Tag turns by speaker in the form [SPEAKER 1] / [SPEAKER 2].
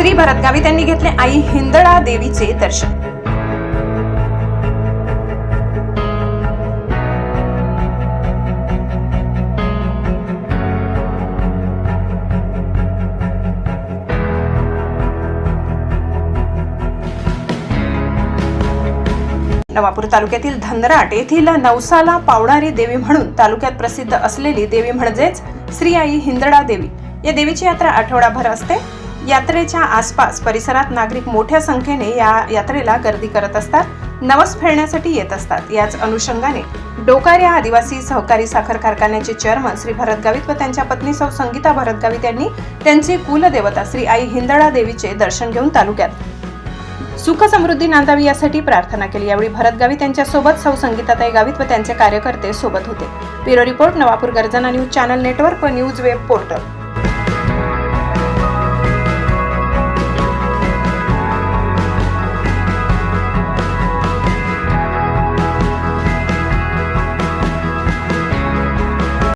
[SPEAKER 1] श्री भरतगावी त्यांनी घेतले आई हिंदळा देवीचे दर्शन. नवापूर तालुक्यातील धनराट येथील नवसाला पावणारी देवी म्हणून तालुक्यात प्रसिद्ध असलेली देवी म्हणजेच श्री आई हिंदळा देवी. या देवीची यात्रा आठवडाभर असते. यात्रेच्या आसपास परिसरात नागरिक मोठ्या संख्येने या यात्रेला गर्दी करत असतात नवस फेडण्यासाठी येत असतात. याच अनुषंगाने डोकार या आदिवासी सहकारी साखर कारखान्याचे चेअरमन श्री भरत गावित व त्यांच्या पत्नी सौ संगीता भरत गावित यांनी त्यांची कुलदेवता श्री आई हिंदळा देवीचे दर्शन घेऊन तालुक्यात सुख समृद्धी नांदावी यासाठी प्रार्थना केली. यावेळी भरत गावित त्यांच्यासोबत सौ संगीताताई गावित व त्यांचे कार्यकर्ते सोबत होते. Bureau report Navapur Garjana news channel network व न्यूज वेब पोर्टल.